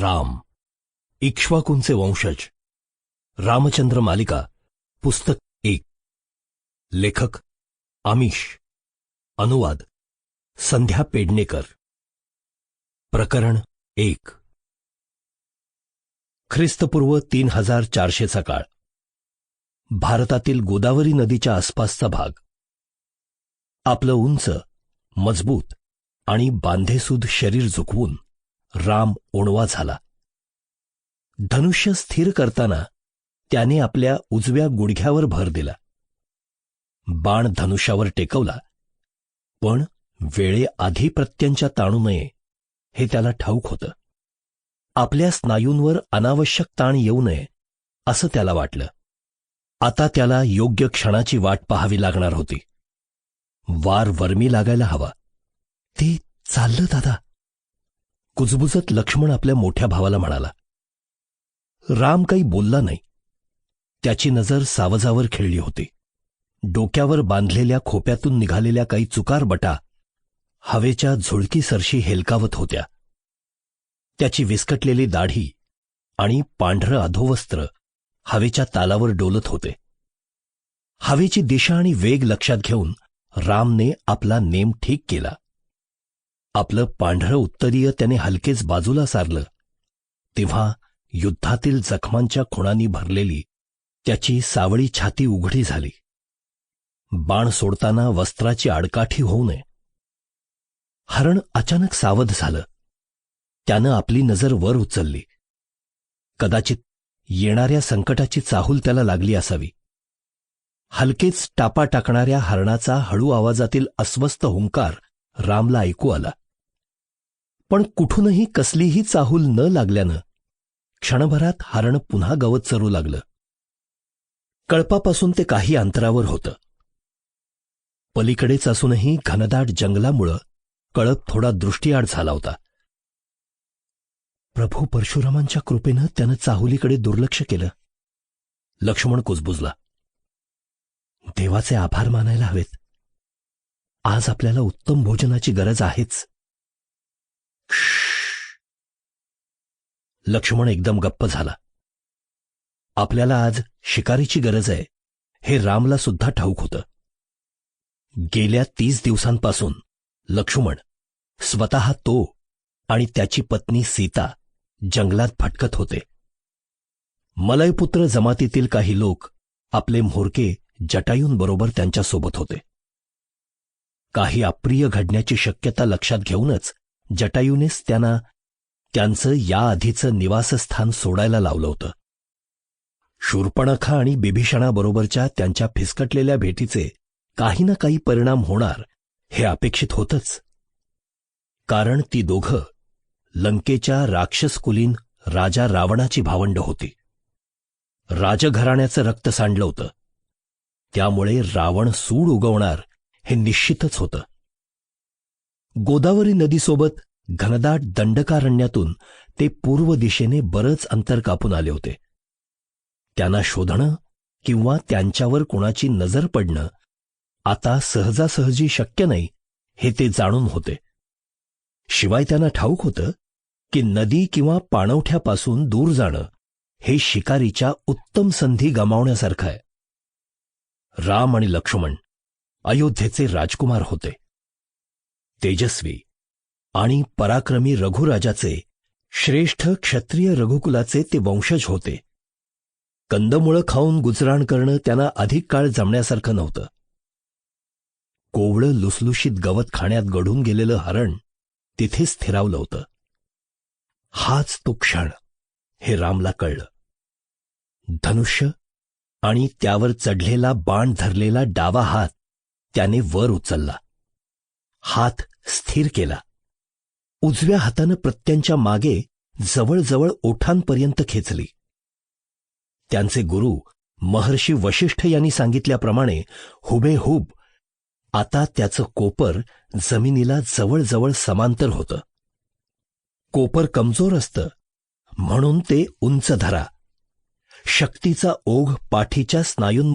राम। इक्ष्वाकूंचे वंशज। रामचंद्र मालिका पुस्तक एक। लेखक आमिष। अनुवाद संध्या पेडणेकर। प्रकरण एक। ख्रिस्तपूर्व तीन हजार चारशेचा काळ। भारतातील गोदावरी नदीच्या आसपासचा भाग। आपलं उंच मजबूत आणि बांधेसूद शरीर झुकवून राम ओणवा झाला. धनुष्य स्थिर करताना त्याने आपल्या उजव्या गुडघ्यावर भर दिला. बाण धनुष्यावर टेकवला पण वेळेआधी प्रत्यंच्या ताणू नये हे त्याला ठाऊक होतं. आपल्या स्नायूंवर अनावश्यक ताण येऊ नये असं त्याला वाटलं. आता त्याला योग्य क्षणाची वाट पाहावी लागणार होती. वार वर्मी लागायला हवा. ते चाललं दादा. कुजबुजत लक्ष्मण आपल्या मोठ्या भावाला म्हणाला राम काही बोलला नाही. त्याची नजर सावजावर खेळली होती. डोक्यावर बांधलेल्या खोप्यातून निघालेल्या काही चुकार बटा हवेच्या झुळकीसरशी हेलकावत होत्या. त्याची विस्कटलेली दाढी आणि पांढरं अधोवस्त्र हवेच्या तालावर डोलत होते. हवेची दिशा आणि वेग लक्षात घेऊन रामने आपला नेम ठीक केला. आपलं पांढरं उत्तरीय त्याने हलकेच बाजूला सारलं. तेव्हा युद्धातील जखमांच्या खुणांनी भरलेली त्याची सावळी छाती उघडी झाली. बाण सोडताना वस्त्राची आडकाठी होऊ नये. हरण अचानक सावध झालं. त्यानं आपली नजर वर उचलली. कदाचित येणाऱ्या संकटाची चाहूल त्याला लागली असावी. हलकेच टापा टाकणाऱ्या हरणाचा हळू आवाजातील अस्वस्थ हुंकार रामला ऐकू आला. पण कुठूनही कसलीही चाहूल न लागल्यानं क्षणभरात हरण पुन्हा गवत चरू लागलं. कळपापासून ते काही अंतरावर होतं. पलीकडेच असूनही घनदाट जंगलामुळं कळप थोडा दृष्टीआड झाला होता. प्रभू परशुरामांच्या कृपेनं त्यानं चाहुलीकडे दुर्लक्ष केलं. लक्ष्मण कुजबुजला. देवाचे आभार मानायला हवेत. आज आपल्याला उत्तम भोजनाची गरज आहेच. लक्ष्मण एकदम गप्प झाला. आपल्याला आज शिकारीची गरज आहे हे रामला सुद्धा ठाऊक होतं. गेल्या तीस दिवसांपासून लक्ष्मण स्वतः तो आणि त्याची पत्नी सीता जंगलात भटकत होते. मलयपुत्र जमातीतील काही लोक आपले म्होरके जटायूंबरोबर त्यांच्यासोबत होते. काही अप्रिय घडण्याची शक्यता लक्षात घेऊनच जटायूनेच त्यांना त्यांचं याआधीचं निवासस्थान सोडायला लावलं होतं. शूर्पणखा आणि बिभीषणाबरोबरच्या त्यांच्या फिसकटलेल्या भेटीचे काही ना काही परिणाम होणार हे अपेक्षित होतंच. कारण ती दोघं लंकेच्या राक्षसकुलीन राजा रावणाची भावंड होती. राजघराण्याचं रक्त सांडलं होतं. त्यामुळे रावण सूड उगवणार हे निश्चितच होतं. गोदावरी नदीसोबत घनदाट दंडकारण्यातून ते पूर्व दिशेने बरंच अंतर कापून आले होते. त्यांना शोधणं किंवा त्यांच्यावर कोणाची नजर पडणं आता सहजासहजी शक्य नाही हे ते जाणून होते. शिवाय त्यांना ठाऊक होतं की नदी किंवा पाणवठ्यापासून दूर जाणं हे शिकारीच्या उत्तम संधी गमावण्यासारखं आहे. राम आणि लक्ष्मण अयोध्येचे राजकुमार होते. तेजस्वी आणि पराक्रमी रघुराजाचे श्रेष्ठ क्षत्रिय रघुकुलाचे ते वंशज होते. कंदमुळं खाऊन गुजराण करणं त्यांना अधिक काळ जमण्यासारखं नव्हतं. कोवळं लुसलुशीत गवत खाण्यात गढून गेलेलं हरण तिथेच स्थिरावलं होतं. हाच तो क्षण हे रामला कळलं. धनुष्य आणि त्यावर चढलेला बाण धरलेला डावा हात त्याने वर उचलला. हात स्थिर केला. उजव्या हातानं प्रत्यांच्या मागे जवळजवळ ओठांपर्यंत खेचली. त्यांचे गुरु महर्षी वशिष्ठ यांनी सांगितल्याप्रमाणे हुबेहूब आता त्याचं कोपर जमिनीला जवळजवळ समांतर होतं. कोपर कमजोर असतं म्हणून ते उंच धरा. शक्तीचा ओघ पाठीच्या स्नायूं